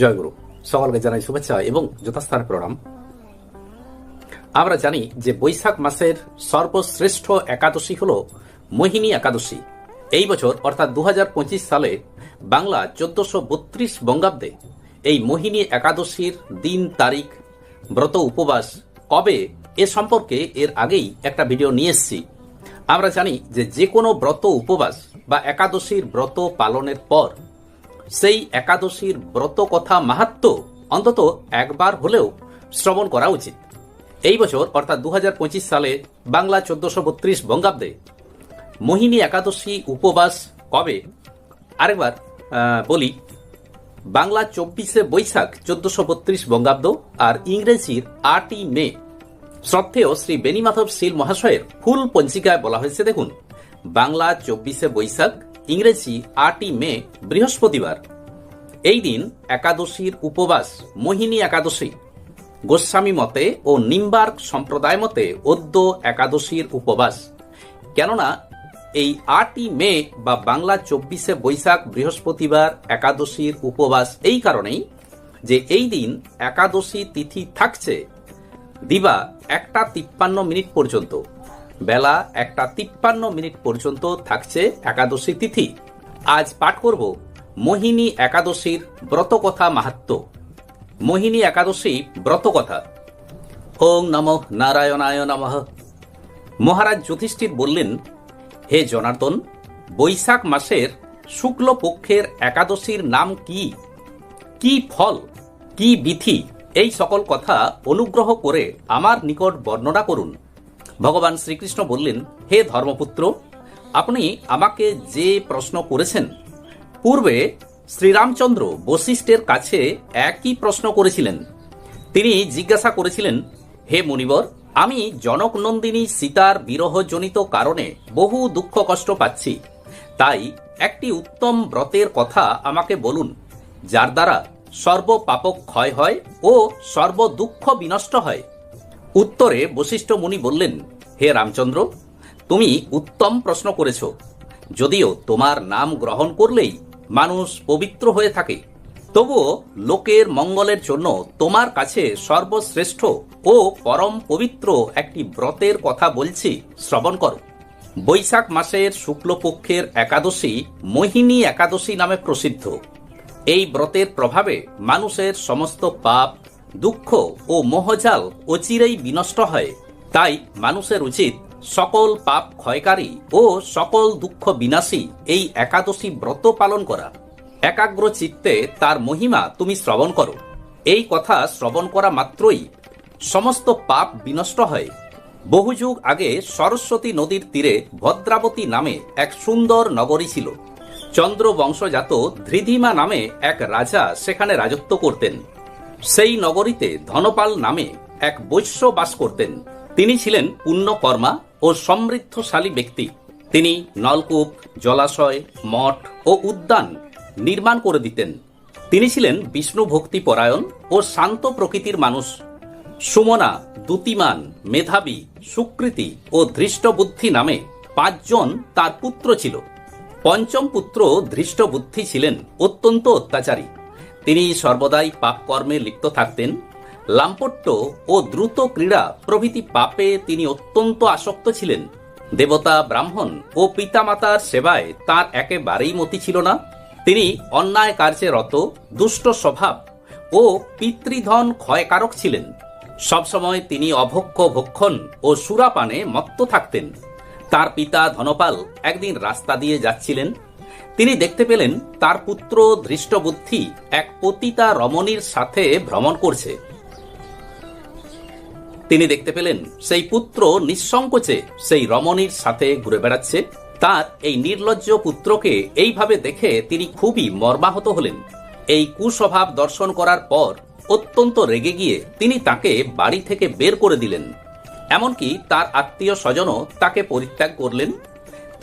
জয়গুরু, সকলকে জানাই শুভেচ্ছা এবং যথাস্থান প্রণাম। আমরা জানি যে বৈশাখ মাসের সর্বশ্রেষ্ঠ একাদশী হল মোহিনী একাদশী। এই বছর, অর্থাৎ দু হাজার পঁচিশ সালে, বাংলা চোদ্দশো বত্রিশ বঙ্গাব্দে এই মোহিনী একাদশীর দিন, তারিখ, ব্রত, উপবাস, কবে এ সম্পর্কে এর আগেই একটা ভিডিও নিয়ে এসেছি। আমরা জানি যে যে কোনো ব্রত, উপবাস বা একাদশীর ব্রত পালনের পর সেই একাদশীর ব্রত কথা মাহাত্ম অন্তত একবার হলেও শ্রবণ করা উচিত। এই বছর, অর্থাৎ দুহাজার পঁচিশ সালে বাংলা চোদ্দশো বত্রিশ বঙ্গাব্দে মোহিনী একাদশী উপবাস কবে? আরেকবার বলি, বাংলা চব্বিশে বৈশাখ চোদ্দশো বত্রিশ বঙ্গাব্দ আর ইংরেজির আটই মে। শ্রদ্ধেয় শ্রী বেনিমাধব শীল মহাশয়ের ফুল পঞ্জিকায় বলা হয়েছে, দেখুন, বাংলা চব্বিশে বৈশাখ ইংরেজি আটই মে, বৃহস্পতিবার। এই দিন একাদশীর উপবাস, মোহিনী একাদশী। গোস্বামী মতে ও নিম্বার্ক সম্প্রদায় মতে অদ্য একাদশীর উপবাস। কেননা, এই আটই মে বা বাংলা চব্বিশে বৈশাখ বৃহস্পতিবার একাদশীর উপবাস এই কারণেই যে এই দিন একাদশী তিথি থাকছে, দিবা একটা তিপ্পান্ন মিনিট পর্যন্ত। বেলা একটা তিপ্পান্ন মিনিট পর্যন্ত থাকছে একাদশী তিথি। আজ পাঠ করব মোহিনী একাদশীর ব্রতকথা মাহাত্ম। মোহিনী একাদশী ব্রতকথা। ওং নম নারায়ণায় নমঃ। মহারাজ যুধিষ্ঠির বললেন, হে জনার্দন, বৈশাখ মাসের শুক্ল পক্ষের একাদশীর নাম কি? কি ফল, কি বিধি? এই সকল কথা অনুগ্রহ করে আমার নিকট বর্ণনা করুন। ভগবান শ্রীকৃষ্ণ বললেন, হে ধর্মপুত্র, আপনি আমাকে যে প্রশ্ন করেছেন, পূর্বে শ্রীরামচন্দ্র বশিষ্ঠের কাছে একই প্রশ্ন করেছিলেন। তিনি জিজ্ঞাসা করেছিলেন, হে মুনিবর, আমি জনকনন্দিনী সীতার বিরহজনিত কারণে বহু দুঃখ কষ্ট পাচ্ছি। তাই একটি উত্তম ব্রতের কথা আমাকে বলুন, যার দ্বারা সর্ব পাপক ক্ষয় হয় ও সর্ব দুঃখ বিনষ্ট হয়। উত্তরে বশিষ্ঠ মুনি বললেন, হে রামচন্দ্র, তুমি উত্তম প্রশ্ন করেছ। যদিও তোমার নাম গ্রহণ করলেই মানুষ পবিত্র হয়ে থাকে, তবুও লোকের মঙ্গলের জন্য তোমার কাছে সর্বশ্রেষ্ঠ ও পরম পবিত্র একটি ব্রতের কথা বলছি, শ্রবণ করো। বৈশাখ মাসের শুক্লপক্ষের একাদশী মোহিনী একাদশী নামে প্রসিদ্ধ। এই ব্রতের প্রভাবে মানুষের সমস্ত পাপ দুঃখ ও মোহজাল অচিরেই বিনষ্ট হয়। তাই মানুষের উচিত সকল পাপ ক্ষয়কারী ও সকল দুঃখ বিনাশী এই একাদশী ব্রত পালন করা। একাগ্র চিত্তে তার মহিমা তুমি শ্রবণ করো। এই কথা শ্রবণ করা মাত্রই সমস্ত পাপ বিনষ্ট হয়। বহু যুগ আগে সরস্বতী নদীর তীরে ভদ্রাবতী নামে এক সুন্দর নগরী ছিল। চন্দ্র বংশজাত ধৃধিমা নামে এক রাজা সেখানে রাজত্ব করতেন। সেই নগরীতে ধনপাল নামে এক বৈশ্য বাস করতেন। তিনি ছিলেন পুণ্যকর্মা ও সমৃদ্ধশালী ব্যক্তি। তিনি নলকূপ, জলাশয়, মঠ ও উদ্যান নির্মাণ করে দিতেন। তিনি ছিলেন বিষ্ণু ভক্তি পরায়ণ ও শান্ত প্রকৃতির মানুষ। সুমনা, দুতিমান, মেধাবী, সুকৃতি ও ধৃষ্টবুদ্ধি নামে পাঁচজন তার পুত্র ছিল। পঞ্চম পুত্র ধৃষ্টবুদ্ধি ছিলেন অত্যন্ত অত্যাচারী। তিনি সর্বদাই পাপকর্মে লিপ্ত থাকতেন। লাম্পট্য ও দ্রুত ক্রীড়া প্রভৃতি পাপে তিনি অত্যন্ত আসক্ত ছিলেন। দেবতা ব্রাহ্মণ ও পিতামাতার সেবায় তার একেবারেই মতি ছিল না। তিনি অন্যায় কার্যে রত, দুষ্ট স্বভাব ও পিতৃধন ক্ষয়কারক ছিলেন। সবসময় তিনি অভক্ষ, ভক্ষণ ও সুরাপানে মত্ত থাকতেন। তার পিতা ধনপাল একদিন রাস্তা দিয়ে যাচ্ছিলেন। তিনি দেখতে পেলেন তার পুত্র ধৃষ্টবুদ্ধি এক পতিতা রমণীর সাথে ভ্রমণ করছে। তিনি দেখতে পেলেন সেই পুত্র নিঃসংকোচে সেই রমণীর সাথে ঘুরে বেড়াচ্ছে। তার এই নির্লজ্জ পুত্রকে এইভাবে দেখে তিনি খুবই মর্মাহত হলেন। এই কুস্বভাব দর্শন করার পর অত্যন্ত রেগে গিয়ে তিনি তাকে বাড়ি থেকে বের করে দিলেন। এমনকি তার আত্মীয় স্বজনও তাকে পরিত্যাগ করলেন।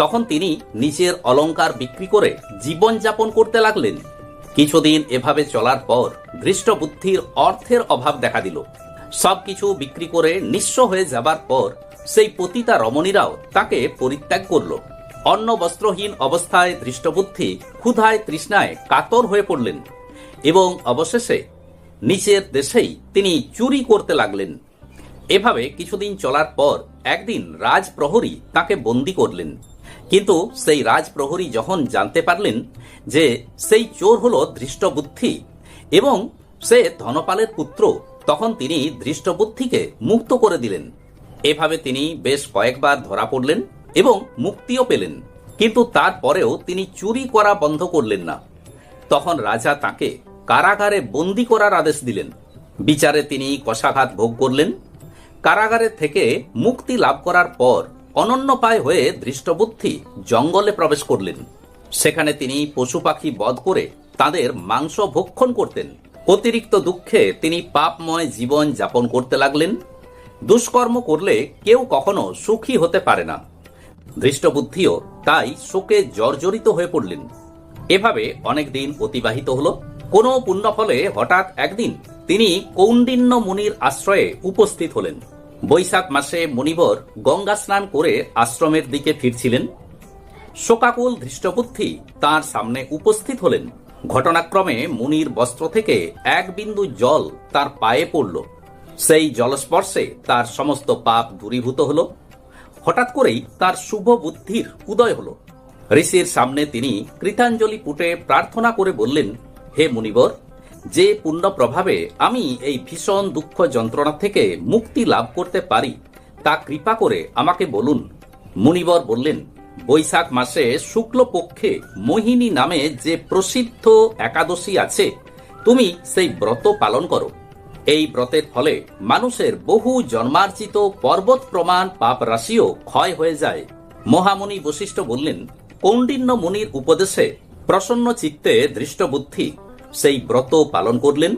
তখন তিনি নিজের অলংকার বিক্রি করে জীবনযাপন করতে লাগলেন। কিছুদিন এভাবে চলার পর ধৃষ্টবুদ্ধির অর্থের অভাব দেখা দিল। সবকিছু বিক্রি করে নিঃস্ব হয়ে যাবার পর সেই পতিতা রমণীরাও তাকে পরিত্যাগ করল। অন্ন বস্ত্রহীন অবস্থায় ধৃষ্টবুদ্ধি ক্ষুধায় তৃষ্ণায় কাতর হয়ে পড়লেন এবং অবশেষে নিচের দেশেই তিনি চুরি করতে লাগলেন। এভাবে কিছুদিন চলার পর একদিন রাজপ্রহরী তাকে বন্দি করলেন। কিন্তু সেই রাজপ্রহরী যখন জানতে পারলেন যে সেই চোর হল ধৃষ্টবুদ্ধি এবং সে ধনপালের পুত্র, তখন তিনি ধৃষ্টবুদ্ধিকে মুক্ত করে দিলেন। এভাবে তিনি বেশ কয়েকবার ধরা পড়লেন এবং মুক্তিও পেলেন। কিন্তু তারপরেও তিনি চুরি করা বন্ধ করলেন না। তখন রাজা তাকে কারাগারে বন্দি করার আদেশ দিলেন। বিচারে তিনি কষাঘাত ভোগ করলেন। কারাগারে থেকে মুক্তি লাভ করার পর অনন্যপায় হয়ে ধৃষ্টবুদ্ধি জঙ্গলে প্রবেশ করলেন। সেখানে তিনি পশু পাখি বধ করে তাদের মাংস ভক্ষণ করতেন। অতিরিক্ত দুঃখে তিনি পাপময় জীবন যাপন করতে লাগলেন। দুষ্কর্ম করলে কেউ কখনো সুখী হতে পারে না। ধৃষ্টবুদ্ধিও তাই শোকে জর্জরিত হয়ে পড়লেন। এভাবে অনেক দিন অতিবাহিত হল। কোনো পুণ্যফলে হঠাৎ একদিন তিনি কৌন্ডিন্য মুনির আশ্রয়ে উপস্থিত হলেন। বৈশাখ মাসে মুনিবর গঙ্গা স্নান করে আশ্রমের দিকে ফিরছিলেন। শোকাকুল ধৃষ্টবুদ্ধি তার সামনে উপস্থিত হলেন। ঘটনাক্রমে মুনির বস্ত্র থেকে এক বিন্দু জল তার পায়ে পড়ল। সেই জলস্পর্শে তার সমস্ত পাপ দূরীভূত হল। হঠাৎ করেই তার শুভ বুদ্ধির উদয় হল। ঋষির সামনে তিনি কৃতাঞ্জলি পুটে প্রার্থনা করে বললেন, হে মুনিবর যে পুণ্য প্রভাবে আমি এই ভীষণ দুঃখ যন্ত্রণা থেকে মুক্তি লাভ করতে পারি, তা কৃপা করে আমাকে বলুন। মুনিবর বললেন, বৈশাখ মাসে শুক্লপক্ষে মোহিনী নামে যে প্রসিদ্ধ একাদশী আছে, তুমি সেই ব্রত পালন করো। এই ব্রতের ফলে মানুষের বহু জন্মার্জিত পর্বত প্রমাণ পাপ রাশিও ক্ষয় হয়ে যায়। মহামুনি বশিষ্ঠ বললেন কৌন্ডিন্য মুনির উপদেশে প্রসন্ন চিত্তে দৃষ্টবুদ্ধি সেই ব্রত পালন করলেন।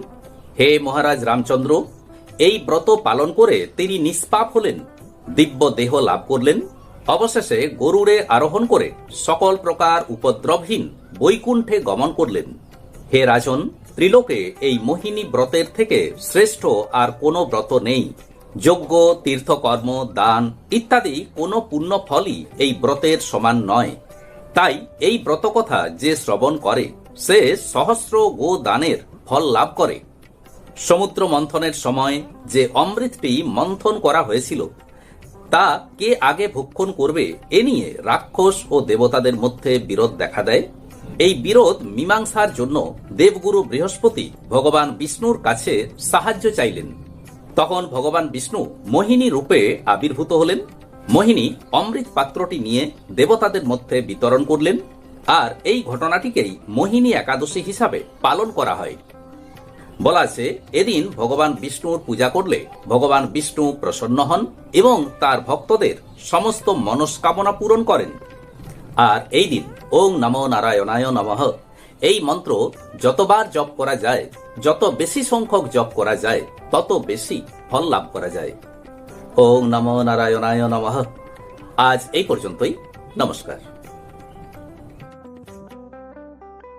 হে মহারাজ রামচন্দ্র, এই ব্রত পালন করে তিনি নিষ্পাপ হলেন, দিব্য দেহ লাভ করলেন। অবশেষে গরুড়ে আরোহণ করে সকল প্রকার উপদ্রবহীন বৈকুণ্ঠে গমন করলেন। হে রাজন, ত্রিলোকে এই মোহিনী ব্রতের থেকে শ্রেষ্ঠ আর কোনো ব্রত নেই। যজ্ঞ, তীর্থকর্ম, দান ইত্যাদি কোনো পুণ্য ফলই এই ব্রতের সমান নয়। তাই এই ব্রত কথা যে শ্রবণ করে সে সহস্র গো দানের ফল লাভ করে। সমুদ্র মন্থনের সময় যে অমৃতটি মন্থন করা হয়েছিল, তা কে আগে ভক্ষণ করবে এ নিয়ে রাক্ষস ও দেবতাদের মধ্যে বিরোধ দেখা দেয়। এই বিরোধ মীমাংসার জন্য দেবগুরু বৃহস্পতি ভগবান বিষ্ণুর কাছে সাহায্য চাইলেন। তখন ভগবান বিষ্ণু মোহিনী রূপে আবির্ভূত হলেন। মোহিনী অমৃত পাত্রটি নিয়ে দেবতাদের মধ্যে বিতরণ করলেন। আর এই ঘটনাটিকেই মোহিনী একাদশী হিসাবে পালন করা হয়। বলা আছে, এদিন ভগবান বিষ্ণুর পূজা করলে ভগবান বিষ্ণু প্রসন্ন হন এবং তার ভক্তদের সমস্ত মনস্কামনা পূরণ করেন। আর এই দিন ওং নমো নারায়ণায় নমঃ। এই মন্ত্র যতবার জপ করা যায়, যত বেশি সংখ্যক জপ করা যায়, তত বেশি ফল লাভ করা যায়। ওং নমো নারায়ণায় নমঃ। আজ এই পর্যন্তই। নমস্কার।